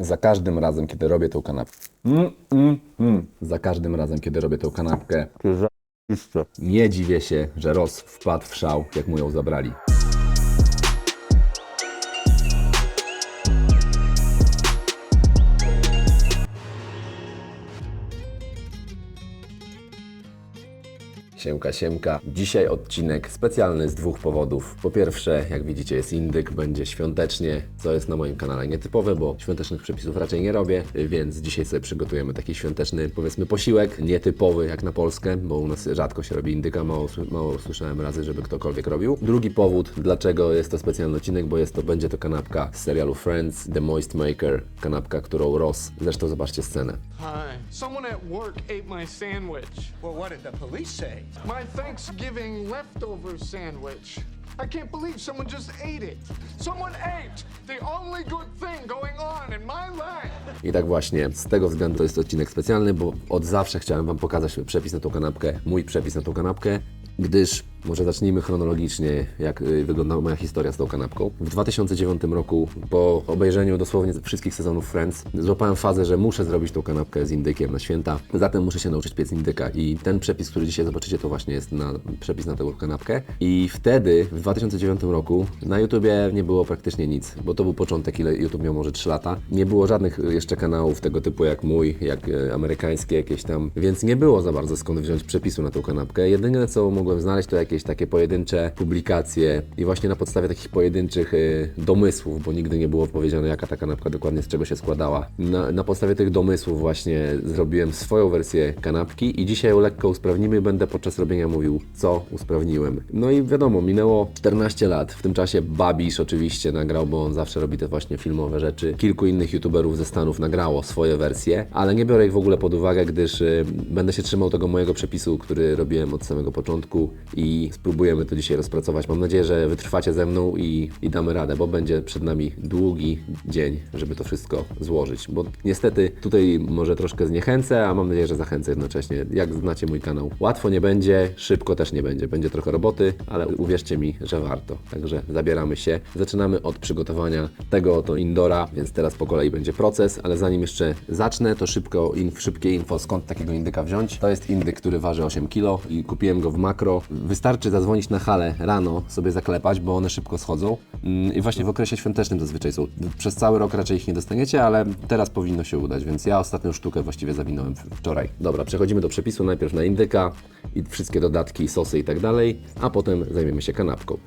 Za każdym razem, kiedy robię tą kanapkę. Mm, mm, mm. Za każdym razem, kiedy robię tą kanapkę, nie dziwię się, że Ross wpadł w szał, jak mu ją zabrali. Siemka, siemka. Dzisiaj odcinek specjalny z dwóch powodów. Po pierwsze, jak widzicie, jest indyk, będzie świątecznie, co jest na moim kanale nietypowe, bo świątecznych przepisów raczej nie robię, więc dzisiaj sobie przygotujemy taki świąteczny, powiedzmy, posiłek, nietypowy jak na Polskę, bo u nas rzadko się robi indyka, mało, mało słyszałem razy, żeby ktokolwiek robił. Drugi powód, dlaczego jest to specjalny odcinek, bo jest to, będzie to kanapka z serialu Friends, The Moist Maker, kanapka, którą Ross, zresztą zobaczcie scenę. Hi. Someone at work ate my sandwich. Well, what did the police say? My Thanksgiving leftover sandwich. I can't believe someone just ate it. Someone ate the only good thing going on in my life. I tak właśnie, z tego względu to jest odcinek specjalny, bo od zawsze chciałem Wam pokazać przepis na tą kanapkę, mój przepis na tą kanapkę, gdyż może zacznijmy chronologicznie, jak y, wyglądała moja historia z tą kanapką. W 2009 roku, po obejrzeniu dosłownie wszystkich sezonów Friends, złapałem fazę, że muszę zrobić tą kanapkę z indykiem na święta, zatem muszę się nauczyć piec indyka i ten przepis, który dzisiaj zobaczycie, to właśnie jest na, przepis na tę kanapkę. I wtedy, w 2009 roku, na YouTubie nie było praktycznie nic, bo to był początek, ile YouTube miał może 3 lata. Nie było żadnych y, jeszcze kanałów tego typu jak mój, jak y, amerykańskie jakieś tam, więc nie było za bardzo skąd wziąć przepisu na tą kanapkę. Jedyne co mogłem znaleźć to jakieś takie pojedyncze publikacje i właśnie na podstawie takich pojedynczych y, domysłów, bo nigdy nie było powiedziane jaka ta kanapka dokładnie z czego się składała. Na, na podstawie tych domysłów właśnie zrobiłem swoją wersję kanapki i dzisiaj ją lekko usprawnimy. Będę podczas robienia mówił, co usprawniłem. No i wiadomo, minęło 14 lat. W tym czasie Babisz oczywiście nagrał, bo on zawsze robi te właśnie filmowe rzeczy. Kilku innych youtuberów ze Stanów nagrało swoje wersje, ale nie biorę ich w ogóle pod uwagę, gdyż y, będę się trzymał tego mojego przepisu, który robiłem od samego początku i spróbujemy to dzisiaj rozpracować. Mam nadzieję, że wytrwacie ze mną i, i damy radę, bo będzie przed nami długi dzień, żeby to wszystko złożyć. Bo niestety tutaj może troszkę zniechęcę, a mam nadzieję, że zachęcę jednocześnie. Jak znacie mój kanał, łatwo nie będzie, szybko też nie będzie. Będzie trochę roboty, ale uwierzcie mi, że warto. Także zabieramy się. Zaczynamy od przygotowania tego oto indora, więc teraz po kolei będzie proces, ale zanim jeszcze zacznę, to szybko, in, szybkie info, skąd takiego indyka wziąć. To jest indyk, który waży 8 kg i kupiłem go w makro. Wystarczy zadzwonić na halę rano, sobie zaklepać, bo one szybko schodzą. Mm, I właśnie w okresie świątecznym zazwyczaj są. Przez cały rok raczej ich nie dostaniecie, ale teraz powinno się udać, więc ja ostatnią sztukę właściwie zawinąłem wczoraj. Dobra, przechodzimy do przepisu. Najpierw na indyka i wszystkie dodatki, sosy i tak dalej, a potem zajmiemy się kanapką.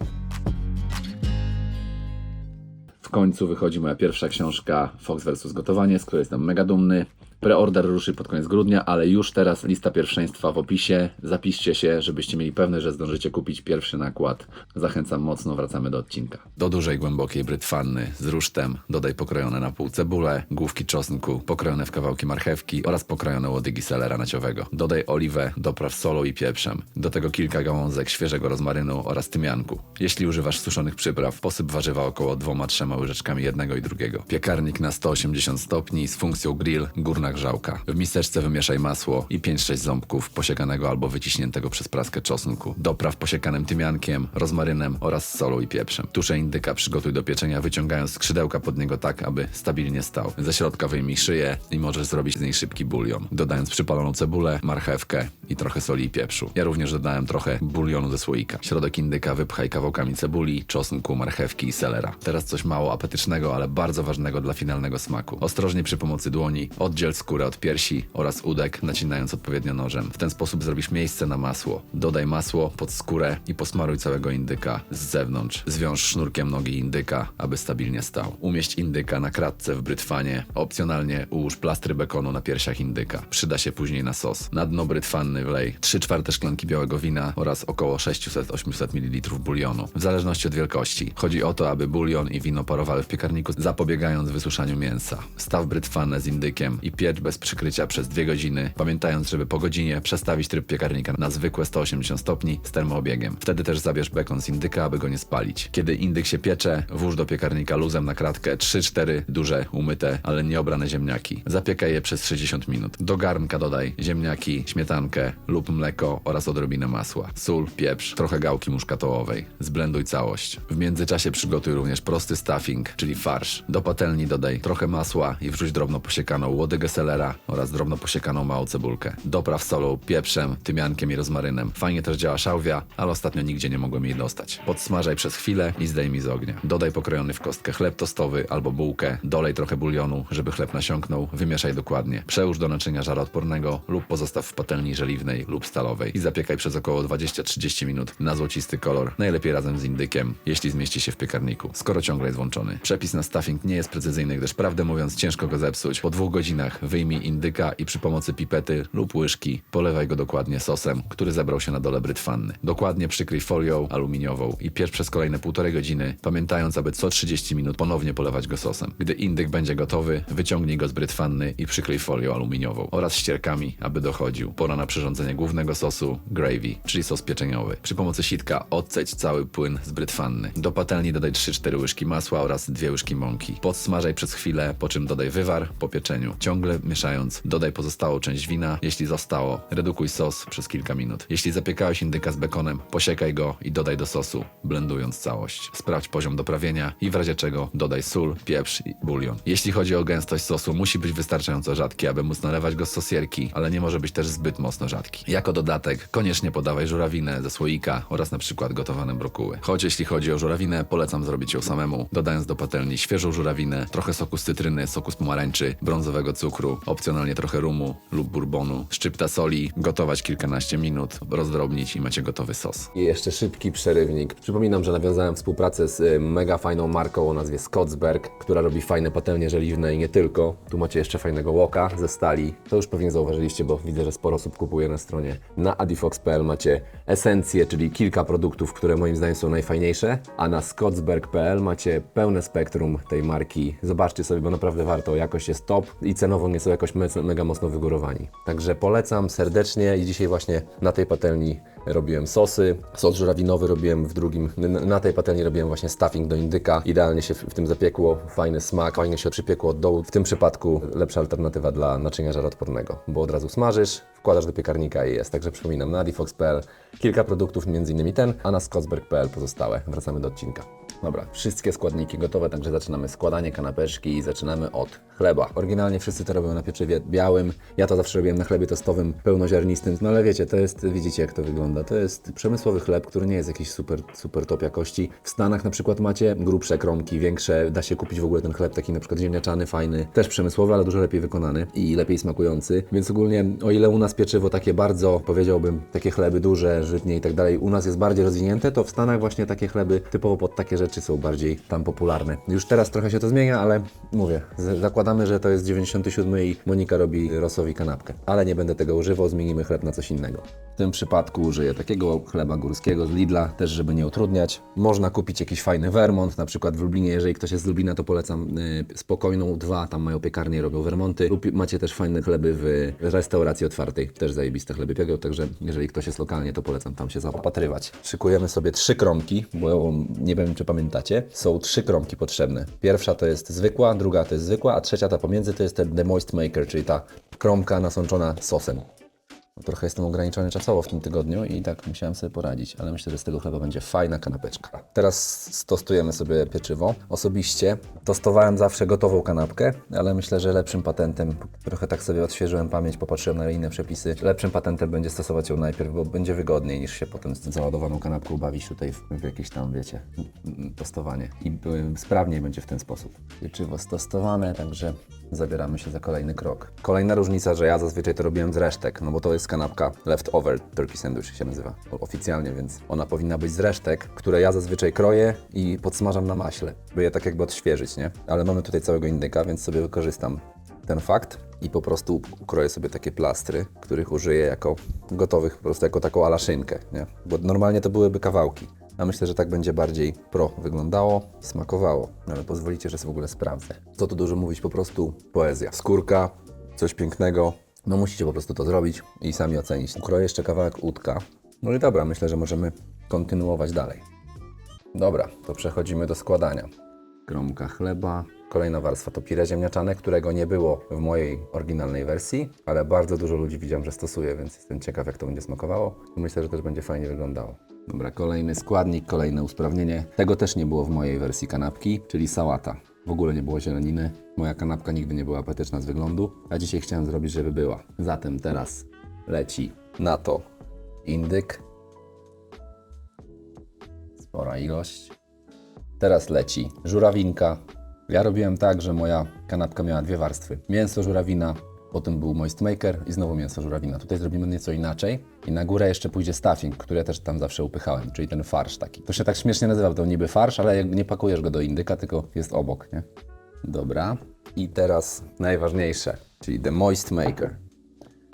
W końcu wychodzi moja pierwsza książka Fox vs. Gotowanie, z której jestem mega dumny. Preorder ruszy pod koniec grudnia, ale już teraz lista pierwszeństwa w opisie. Zapiszcie się, żebyście mieli pewność, że zdążycie kupić pierwszy nakład. Zachęcam mocno, wracamy do odcinka. Do dużej, głębokiej brytwanny z rusztem dodaj pokrojone na pół cebule, główki czosnku, pokrojone w kawałki marchewki oraz pokrojone łodygi selera naciowego. Dodaj oliwę, dopraw solą i pieprzem. Do tego kilka gałązek świeżego rozmarynu oraz tymianku. Jeśli używasz suszonych przypraw, posyp warzywa około dwoma, trzema łyżeczkami jednego i drugiego. Piekarnik na 180 stopni z funkcją grill, górna grzałka. W miseczce wymieszaj masło i 5-6 ząbków posiekanego albo wyciśniętego przez praskę czosnku. Dopraw posiekanym tymiankiem, rozmarynem oraz solą i pieprzem. Tusze indyka przygotuj do pieczenia, wyciągając skrzydełka pod niego tak, aby stabilnie stał. Ze środka wyjmij szyję i możesz zrobić z niej szybki bulion, dodając przypaloną cebulę, marchewkę i trochę soli i pieprzu. Ja również dodałem trochę bulionu ze słoika. Środek indyka wypchaj kawałkami cebuli, czosnku, marchewki i selera. Teraz coś mało apetycznego, ale bardzo ważnego dla finalnego smaku. Ostrożnie przy pomocy dłoni oddziel skórę od piersi oraz udek, nacinając odpowiednio nożem. W ten sposób zrobisz miejsce na masło. Dodaj masło pod skórę i posmaruj całego indyka z zewnątrz. Zwiąż sznurkiem nogi indyka, aby stabilnie stał. Umieść indyka na kratce w brytwanie. Opcjonalnie ułóż plastry bekonu na piersiach indyka. Przyda się później na sos. Na dno brytwanny wlej 3 czwarte szklanki białego wina oraz około 600-800 ml bulionu. W zależności od wielkości. Chodzi o to, aby bulion i wino parowały w piekarniku, zapobiegając wysuszaniu mięsa. Staw brytwannę z indykiem i pieprz bez przykrycia przez dwie godziny, pamiętając, żeby po godzinie przestawić tryb piekarnika na zwykłe 180 stopni z termoobiegiem. Wtedy też zabierz bekon z indyka, aby go nie spalić. Kiedy indyk się piecze, włóż do piekarnika luzem na kratkę 3-4 duże, umyte, ale nieobrane ziemniaki. Zapiekaj je przez 60 minut. Do garnka dodaj ziemniaki, śmietankę lub mleko oraz odrobinę masła, sól, pieprz, trochę gałki muszkatołowej. Zblenduj całość. W międzyczasie przygotuj również prosty stuffing, czyli farsz. Do patelni dodaj trochę masła i wrzuć drobno posiekaną łodygę selera oraz drobno posiekaną małą cebulkę. Dopraw solą, pieprzem, tymiankiem i rozmarynem. Fajnie też działa szałwia, ale ostatnio nigdzie nie mogłem jej dostać. Podsmażaj przez chwilę i zdejmij z ognia. Dodaj pokrojony w kostkę chleb tostowy albo bułkę, dolej trochę bulionu, żeby chleb nasiąknął, wymieszaj dokładnie. Przełóż do naczynia żaroodpornego lub pozostaw w patelni żeliwnej lub stalowej i zapiekaj przez około 20-30 minut na złocisty kolor, najlepiej razem z indykiem, jeśli zmieści się w piekarniku, skoro ciągle jest włączony. Przepis na stuffing nie jest precyzyjny, gdyż prawdę mówiąc ciężko go zepsuć. Po dwóch godzinach wyjmij indyka i przy pomocy pipety lub łyżki polewaj go dokładnie sosem, który zebrał się na dole brytwanny. Dokładnie przykryj folią aluminiową i piecz przez kolejne półtorej godziny, pamiętając, aby co 30 minut ponownie polewać go sosem. Gdy indyk będzie gotowy, wyciągnij go z brytwanny i przykryj folią aluminiową oraz ścierkami, aby dochodził. Pora na przyrządzenie głównego sosu gravy, czyli sos pieczeniowy. Przy pomocy sitka odceć cały płyn z brytwanny. Do patelni dodaj 3-4 łyżki masła oraz 2 łyżki mąki. Podsmażaj przez chwilę, po czym dodaj wywar po pieczeniu. Ciągle mieszając, dodaj pozostałą część wina. Jeśli zostało, redukuj sos przez kilka minut. Jeśli zapiekałeś indyka z bekonem, posiekaj go i dodaj do sosu, blendując całość. Sprawdź poziom doprawienia i w razie czego dodaj sól, pieprz i bulion. Jeśli chodzi o gęstość sosu, musi być wystarczająco rzadki, aby móc nalewać go z sosierki, ale nie może być też zbyt mocno rzadki. Jako dodatek koniecznie podawaj żurawinę ze słoika oraz na przykład gotowane brokuły. Choć jeśli chodzi o żurawinę, polecam zrobić ją samemu, dodając do patelni świeżą żurawinę, trochę soku z cytryny, soku z pomarańczy, brązowego cukru, opcjonalnie trochę rumu lub bourbonu, szczypta soli, gotować kilkanaście minut, rozdrobnić i macie gotowy sos. I jeszcze szybki przerywnik. Przypominam, że nawiązałem współpracę z y, mega fajną marką o nazwie Scottsberg, która robi fajne patelnie żeliwne i nie tylko. Tu macie jeszcze fajnego łoka ze stali. To już pewnie zauważyliście, bo widzę, że sporo osób kupuje na stronie. Na adifox.pl macie esencje, czyli kilka produktów, które moim zdaniem są najfajniejsze, a na scottsberg.pl macie pełne spektrum tej marki. Zobaczcie sobie, bo naprawdę warto. Jakość jest top i cenowo nie są jakoś me- mega mocno wygórowani. Także polecam serdecznie i dzisiaj właśnie na tej patelni robiłem sosy. Sos żurawinowy robiłem w drugim, na tej patelni robiłem właśnie stuffing do indyka. Idealnie się w tym zapiekło, fajny smak, fajnie się przypiekło od dołu. W tym przypadku lepsza alternatywa dla naczynia żaroodpornego, bo od razu smażysz, wkładasz do piekarnika i jest. Także przypominam, na adifox.pl kilka produktów, m.in. ten, a na scottsberg.pl pozostałe. Wracamy do odcinka. Dobra, wszystkie składniki gotowe, także zaczynamy składanie kanapeczki i zaczynamy od chleba. Oryginalnie wszyscy to robią na pieczywie białym. Ja to zawsze robiłem na chlebie tostowym, pełnoziarnistym. No ale wiecie, to jest, widzicie jak to wygląda. To jest przemysłowy chleb, który nie jest jakiś super, super top jakości. W Stanach na przykład macie grubsze kromki, większe. Da się kupić w ogóle ten chleb taki na przykład ziemniaczany, fajny. Też przemysłowy, ale dużo lepiej wykonany i lepiej smakujący. Więc ogólnie, o ile u nas pieczywo takie bardzo, powiedziałbym, takie chleby duże, żytnie i tak dalej, u nas jest bardziej rozwinięte, to w Stanach właśnie takie chleby typowo pod takie rzeczy są bardziej tam popularne. Już teraz trochę się to zmienia, ale mówię, zakładamy, że to jest 97 i Monika robi Rosowi kanapkę. Ale nie będę tego używał, zmienimy chleb na coś innego. W tym przypadku użyję takiego chleba górskiego z Lidla, też żeby nie utrudniać. Można kupić jakiś fajny Vermont, na przykład w Lublinie, jeżeli ktoś jest z Lublina, to polecam y, spokojną dwa, tam mają piekarnię, robią Vermonty. Lub macie też fajne chleby w restauracji otwartej, też zajebiste chleby piegą, także jeżeli ktoś jest lokalnie, to polecam tam się zaopatrywać. Szykujemy sobie trzy kromki, bo nie wiem, czy pamiętacie, są trzy kromki potrzebne. Pierwsza to jest zwykła, druga to jest zwykła, a trzecia ta pomiędzy to jest ten The Moist Maker, czyli ta kromka nasączona sosem. Trochę jestem ograniczony czasowo w tym tygodniu i tak musiałem sobie poradzić, ale myślę, że z tego chleba będzie fajna kanapeczka. Teraz stostujemy sobie pieczywo. Osobiście tostowałem zawsze gotową kanapkę, ale myślę, że lepszym patentem, trochę tak sobie odświeżyłem pamięć, popatrzyłem na inne przepisy, lepszym patentem będzie stosować ją najpierw, bo będzie wygodniej niż się potem z załadowaną kanapką bawić tutaj w, w jakieś tam, wiecie, tostowanie. I sprawniej będzie w ten sposób. Pieczywo stostowane, także zabieramy się za kolejny krok. Kolejna różnica, że ja zazwyczaj to robiłem z resztek, no bo to jest kanapka leftover turkey sandwich się nazywa oficjalnie, więc ona powinna być z resztek, które ja zazwyczaj kroję i podsmażam na maśle, by je tak jakby odświeżyć, nie? Ale mamy tutaj całego indyka, więc sobie wykorzystam ten fakt i po prostu ukroję sobie takie plastry, których użyję jako gotowych, po prostu jako taką alaszynkę, nie? Bo normalnie to byłyby kawałki. A myślę, że tak będzie bardziej pro wyglądało i smakowało. No ale pozwolicie, że sobie w ogóle sprawdzę. Co tu dużo mówić, po prostu poezja. Skórka Coś pięknego. No musicie po prostu to zrobić i sami ocenić. Ukroję jeszcze kawałek udka. No i dobra, myślę, że możemy kontynuować dalej. Dobra, to przechodzimy do składania. Kromka chleba. Kolejna warstwa to pire ziemniaczane, którego nie było w mojej oryginalnej wersji, ale bardzo dużo ludzi widziałem, że stosuje, więc jestem ciekaw, jak to będzie smakowało. Myślę, że też będzie fajnie wyglądało. Dobra, kolejny składnik, kolejne usprawnienie. Tego też nie było w mojej wersji kanapki, czyli sałata. W ogóle nie było zieleniny. Moja kanapka nigdy nie była apetyczna z wyglądu, a dzisiaj chciałem zrobić, żeby była. Zatem teraz leci na to indyk. Spora ilość. Teraz leci żurawinka. Ja robiłem tak, że moja kanapka miała dwie warstwy. Mięso żurawina, potem był moist maker i znowu mięso żurawina. Tutaj zrobimy nieco inaczej. I na górę jeszcze pójdzie stuffing, który ja też tam zawsze upychałem, czyli ten farsz taki. To się tak śmiesznie nazywa, to niby farsz, ale nie pakujesz go do indyka, tylko jest obok, nie? Dobra. I teraz najważniejsze, czyli the moist maker.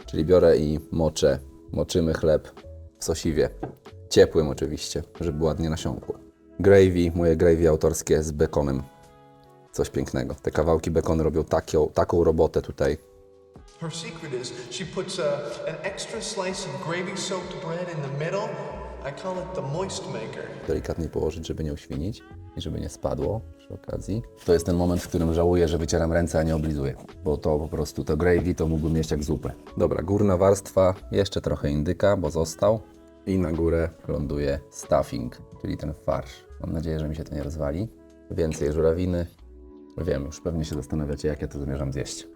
Czyli biorę i moczę, moczymy chleb w sosiwie. Ciepłym oczywiście, żeby ładnie nasiąkło. Gravy, moje gravy autorskie z bekonem. Coś pięknego. Te kawałki bekonu robią taką robotę tutaj. Her secret is she puts a, an extra slice of gravy soaked bread in the middle. I call it the moist maker. Delikatnie położyć, żeby nie uświnić i żeby nie spadło przy okazji. To jest ten moment, w którym żałuję, że wycieram ręce, a nie oblizuję. Bo to po prostu, to gravy to mógłbym jeść jak zupę. Dobra, górna warstwa, jeszcze trochę indyka, bo został. I na górę ląduje stuffing, czyli ten farsz. Mam nadzieję, że mi się to nie rozwali. Więcej żurawiny. Wiem, już pewnie się zastanawiacie, jak ja to zamierzam zjeść.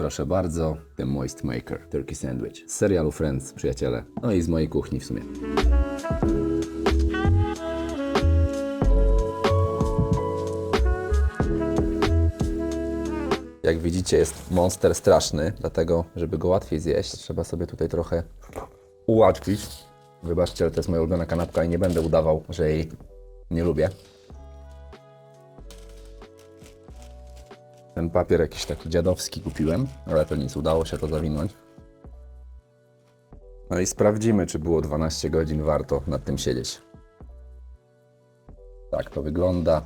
Proszę bardzo, The Moist Maker Turkey Sandwich z serialu Friends, przyjaciele. No i z mojej kuchni w sumie. Jak widzicie, jest monster straszny, dlatego, żeby go łatwiej zjeść, trzeba sobie tutaj trochę ułatwić. Wybaczcie, ale to jest moja ulubiona kanapka i nie będę udawał, że jej nie lubię. Ten papier jakiś taki dziadowski kupiłem, ale to nic, udało się to zawinąć. No i sprawdzimy, czy było 12 godzin warto nad tym siedzieć. Tak to wygląda.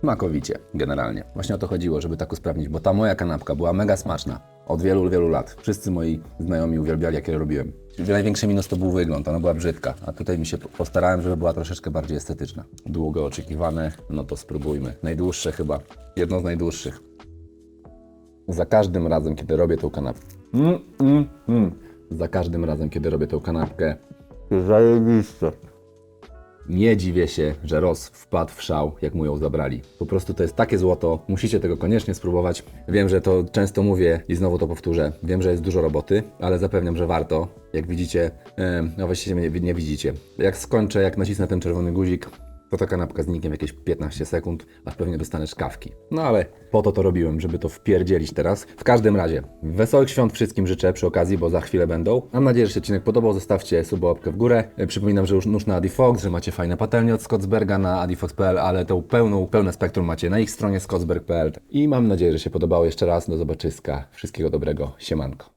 Smakowicie, generalnie. Właśnie o to chodziło, żeby tak usprawnić, bo ta moja kanapka była mega smaczna. Od wielu, wielu lat. Wszyscy moi znajomi uwielbiali, jak je robiłem. Największy minus to był wygląd, ona była brzydka, a tutaj mi się postarałem, żeby była troszeczkę bardziej estetyczna. Długo oczekiwane, no to spróbujmy. Najdłuższe chyba, jedno z najdłuższych. Za każdym razem, kiedy robię tą kanapkę. Mm, mm, mm. Za każdym razem, kiedy robię tą kanapkę. Zajebiste. Nie dziwię się, że Ross wpadł w szał, jak mu ją zabrali. Po prostu to jest takie złoto, musicie tego koniecznie spróbować. Wiem, że to często mówię i znowu to powtórzę. Wiem, że jest dużo roboty, ale zapewniam, że warto. Jak widzicie, no właściwie nie, nie widzicie. Jak skończę, jak nacisnę ten czerwony guzik, to ta kanapka zniknie w jakieś 15 sekund, aż pewnie dostanesz kawki. No ale po to to robiłem, żeby to wpierdzielić teraz. W każdym razie, wesołych świąt wszystkim życzę przy okazji, bo za chwilę będą. Mam nadzieję, że się odcinek podobał. Zostawcie suba łapkę w górę. E, Przypominam, że już nóż na Adifox, że macie fajne patelnie od Scottsberga na adifox.pl, ale tą pełną, pełne spektrum macie na ich stronie scottsberg.pl. I mam nadzieję, że się podobało jeszcze raz. Do zobaczyska. Wszystkiego dobrego. Siemanko.